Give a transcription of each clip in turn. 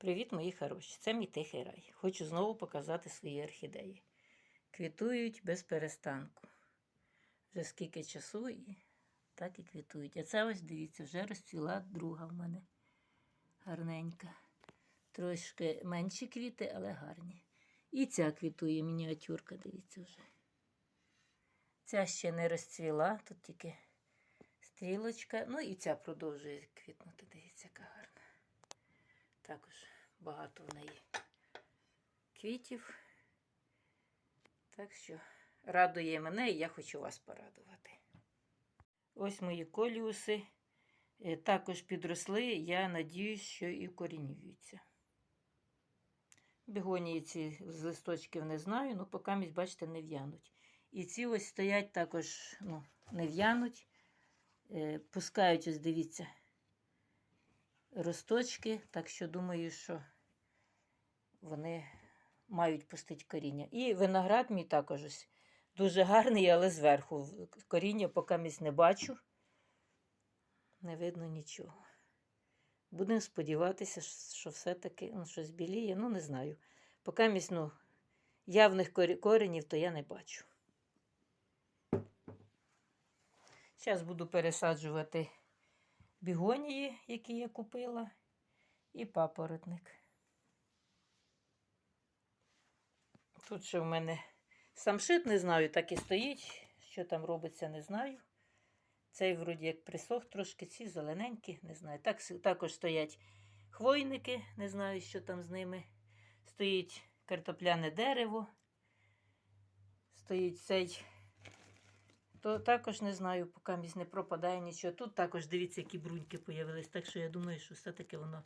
Привіт, мої хороші! Це мій тихий рай. Хочу знову показати свої орхідеї. Квітують без перестанку. Вже скільки часу і так і квітують. А це ось дивіться, вже розцвіла друга в мене гарненька. Трошки менші квіти, але гарні. І ця квітує мініатюрка, дивіться вже. Ця ще не розцвіла, тут тільки стрілочка. Ну і ця продовжує квітнути, дивіться, яка гарна. Також багато в неї квітів. Так що радує мене і я хочу вас порадувати. Ось мої коліуси е, також підросли. Я надіюсь, що і вкорінюються. Бігонії ці з листочків не знаю, ну поки, місь, бачите, не в'януть. І ці ось стоять також ну, не в'януть. Е, Пускають, ось дивіться, росточки, так що думаю, що вони мають пустити коріння. І виноград мій також ось дуже гарний, але зверху. Коріння поки місь не бачу. Не видно нічого. Будемо сподіватися, що все-таки ну, щось біліє, ну не знаю. Поки місь, ну, явних коренів, то я не бачу. Зараз буду пересаджувати бігонії, які я купила, і папоротник. Тут ще в мене самшит, не знаю, так і стоїть. Що там робиться, не знаю. Цей, вроді, як присох трошки, ці зелененькі, не знаю. Так, також стоять хвойники, не знаю, що там з ними. Стоїть картопляне дерево. Стоїть цей. То також не знаю, поки місь не пропадає нічого. Тут також дивіться, які бруньки з'явились. Так що я думаю, що все-таки воно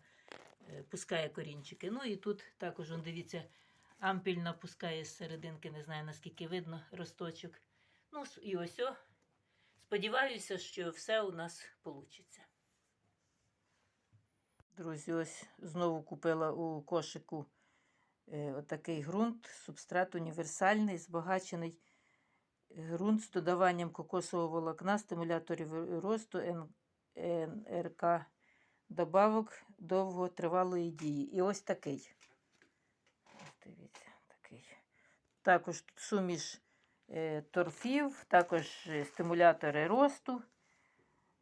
е, пускає корінчики. Ну і тут також, он, дивіться, ампіль напускає з серединки, не знаю наскільки видно росточок. Ну і ось. О. Сподіваюся, що все у нас вийде. Друзі, ось знову купила у кошику е, отакий ґрунт, субстрат універсальний, збагачений ґрунт з додаванням кокосового волокна, стимуляторів росту, НРК, добавок довготривалої дії. І ось такий. Дивіться, такий. Також тут суміш е, торфів, також е, стимулятори росту.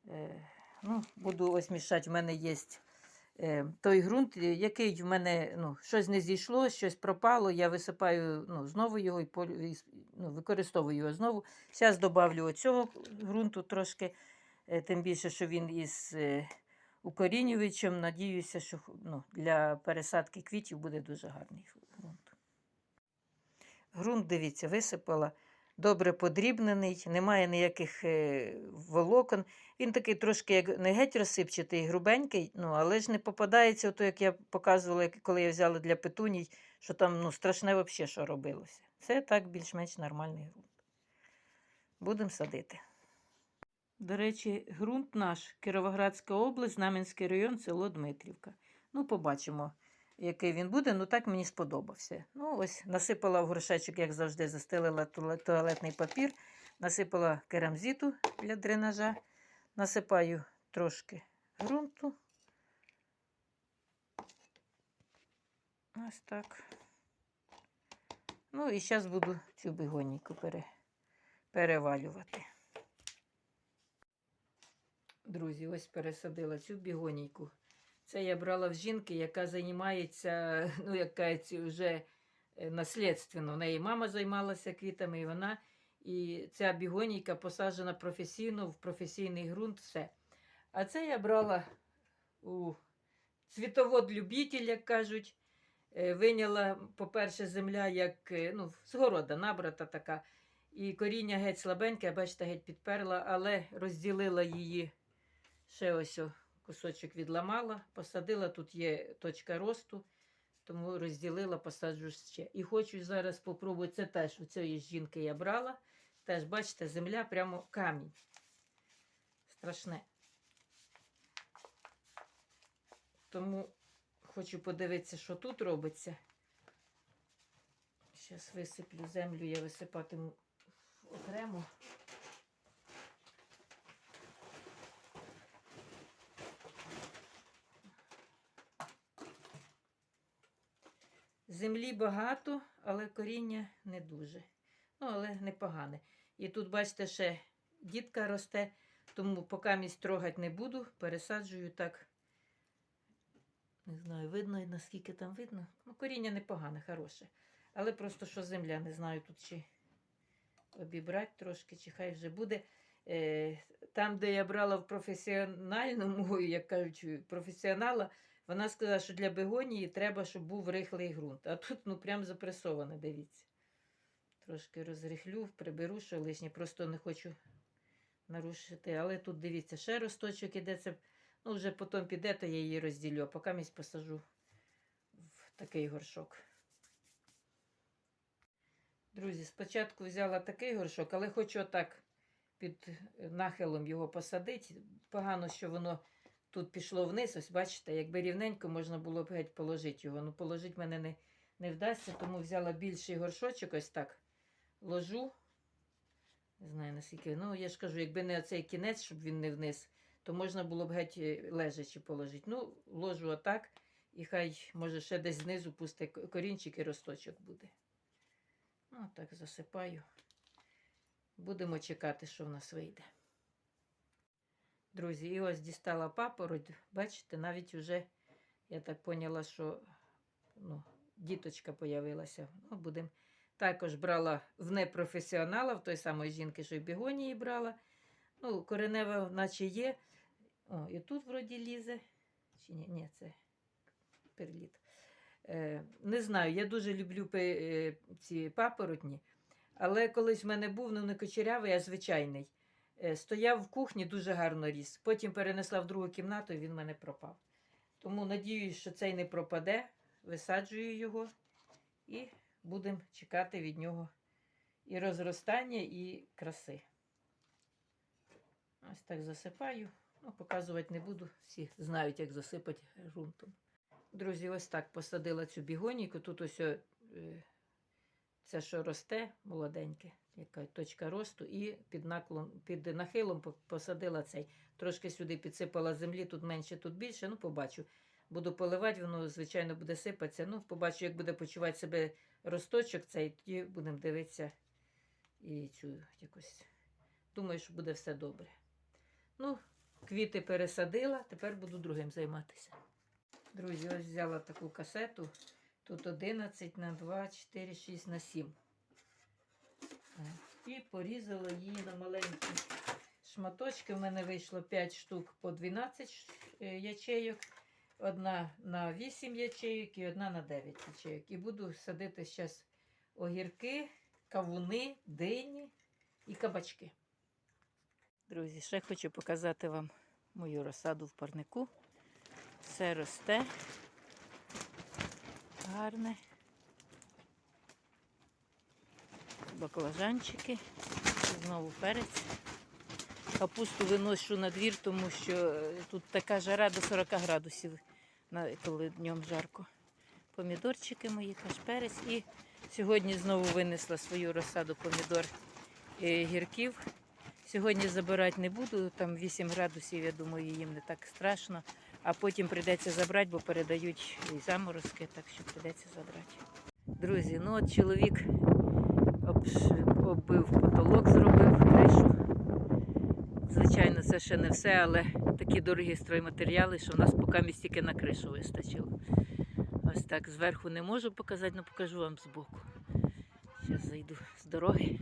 Е, ну, Буду ось мішати, в мене є той ґрунт, який в мене ну, щось не зійшло, щось пропало. Я висипаю ну, знову його і ну, використовую його знову. Зараз додавлю оцього ґрунту трошки, е, тим більше, що він із е, укорінювачем. Надіюся, що ну, для пересадки квітів буде дуже гарний ґрунт. Ґрунт, дивіться, висипала. Добре подрібнений, немає ніяких е, волокон. Він такий трошки як не геть розсипчатий, грубенький, ну, але ж не попадається, ото, як я показувала, коли я взяла для петуній, що там ну, страшне взагалі, що робилося. Це так більш-менш нормальний ґрунт. Будемо садити. До речі, ґрунт наш Кіровоградська область, Знам'янський район, село Дмитрівка. Ну, побачимо який він буде, ну так мені сподобався. Ну, ось насипала в горшечок, як завжди, застелила туалетний папір, насипала керамзиту для дренажа, насипаю трошки ґрунту. Ось так. Ну і зараз буду цю бігонійку пере, перевалювати. Друзі, ось пересадила цю бігонійку. Це я брала в жінки, яка займається, ну, яка вже е, наслідственно. У неї мама займалася квітами, і вона. І ця бігонійка посаджена професійно в професійний ґрунт. все. А це я брала у цвітовод-любитель, як кажуть. Е, виняла, по-перше, земля, як е, ну, згорода, набрата така. І коріння геть слабеньке, бачите, геть підперла, але розділила її ще ось кусочок відламала, посадила, тут є точка росту, тому розділила, посаджу ще. І хочу зараз спробувати, це теж у цієї жінки я брала. Теж, бачите, земля прямо камінь. Страшне. Тому хочу подивитися, що тут робиться. Зараз висиплю землю, я висипатиму окремо. Землі багато, але коріння не дуже. Ну, але непогане. І тут, бачите, ще дітка росте, тому поки місць трогати не буду, пересаджую так. Не знаю, видно, наскільки там видно. Ну, коріння непогане, хороше. Але просто що земля, не знаю тут чи обібрати трошки, чи хай вже буде. Е, там, де я брала в професіональному, як кажуть, професіонала, вона сказала, що для бегонії треба, щоб був рихлий ґрунт. А тут ну прям запресоване, дивіться. Трошки розрихлю, приберу, що лишнє, просто не хочу нарушити. Але тут дивіться, ще росточок іде. Це, ну, вже потім піде, то я її розділю, а поки місць посажу в такий горшок. Друзі, спочатку взяла такий горшок, але хочу отак під нахилом його посадити. Погано, що воно тут пішло вниз. Ось бачите, якби рівненько можна було б геть положити його. Ну, положити мене не, не вдасться, тому взяла більший горшочок, ось так ложу. Не знаю наскільки. Ну, я ж кажу, якби не оцей кінець, щоб він не вниз, то можна було б геть е, лежачи положити. Ну, ложу отак, і хай, може, ще десь знизу пусте корінчик і росточок буде. Ну, так засипаю. Будемо чекати, що в нас вийде. Друзі, і ось дістала папороть. Бачите, навіть вже, я так поняла, що ну, діточка появилася. Ну, будем. Також брала в непрофесіонала, в той самої жінки, що й бігонії брала. Ну, коренева, наче є. О, і тут вроді лізе. Чи ні, ні, це перліт. Е, не знаю, я дуже люблю е, ці папоротні. Але колись в мене був, ну не кочерявий, а звичайний. Е, Стояв в кухні, дуже гарно ріс. Потім перенесла в другу кімнату і він в мене пропав. Тому надіюсь, що цей не пропаде. Висаджую його і будемо чекати від нього і розростання, і краси. Ось так засипаю. Ну, показувати не буду. Всі знають, як засипати ґрунтом. Друзі, ось так посадила цю бігонійку. Тут ось е, це, що росте, молоденьке, яка точка росту, і під, наклон, під нахилом посадила цей. Трошки сюди підсипала землі, тут менше, тут більше. Ну, побачу. Буду поливати, воно, звичайно, буде сипатися. Ну, побачу, як буде почувати себе росточок цей, тоді будемо дивитися і цю якось. Думаю, що буде все добре. Ну, квіти пересадила, тепер буду другим займатися. Друзі, ось взяла таку касету. Тут 11 на 2, 4, 6 на 7. Е, І порізала її на маленькі шматочки. У мене вийшло 5 штук по 12 е, ячейок. Одна на 8 ячейок і одна на 9 ячейок. І буду садити зараз огірки, кавуни, дині і кабачки. Друзі, ще хочу показати вам мою розсаду в парнику. Все росте. Гарне. Баклажанчики. Знову перець. Капусту виношу на двір, тому що е, тут така жара до 40 градусів, коли днем жарко. Помідорчики мої, каш перець. І сьогодні знову винесла свою розсаду помідор і гірків. Сьогодні забирати не буду, там 8 градусів, я думаю, їм не так страшно. А потім прийдеться забрати, бо передають і заморозки, так що прийдеться забрати. Друзі, ну от чоловік оббив потолок, зробив кришу. Звичайно, це ще не все, але такі дорогі стройматеріали, що в нас поки місць тільки на кришу вистачило. Ось так зверху не можу показати, але покажу вам збоку. Зараз зайду з дороги.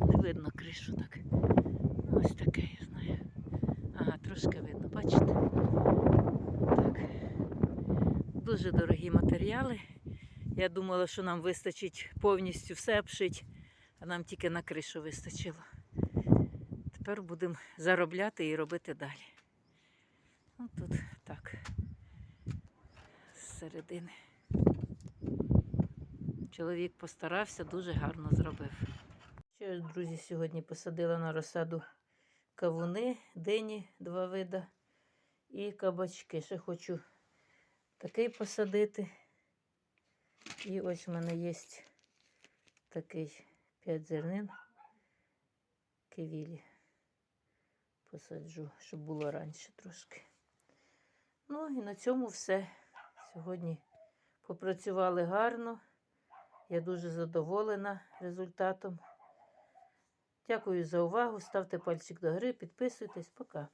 Не видно кришу так. Ось таке, я знаю. Ага, трошки видно, бачите? Так. Дуже дорогі матеріали. Я думала, що нам вистачить повністю все обшити, а нам тільки на кришу вистачило. Тепер будемо заробляти і робити далі. Ну, тут так. З середини. Чоловік постарався, дуже гарно зробив. Ще, друзі, сьогодні посадила на розсаду кавуни, дині, два вида, і кабачки. Ще хочу такий посадити. І ось в мене є такий 5 зернин кивілі. Посаджу, щоб було раніше трошки. Ну і на цьому все. Сьогодні попрацювали гарно. Я дуже задоволена результатом. Дякую за увагу. Ставте пальчик до гри, підписуйтесь. Пока.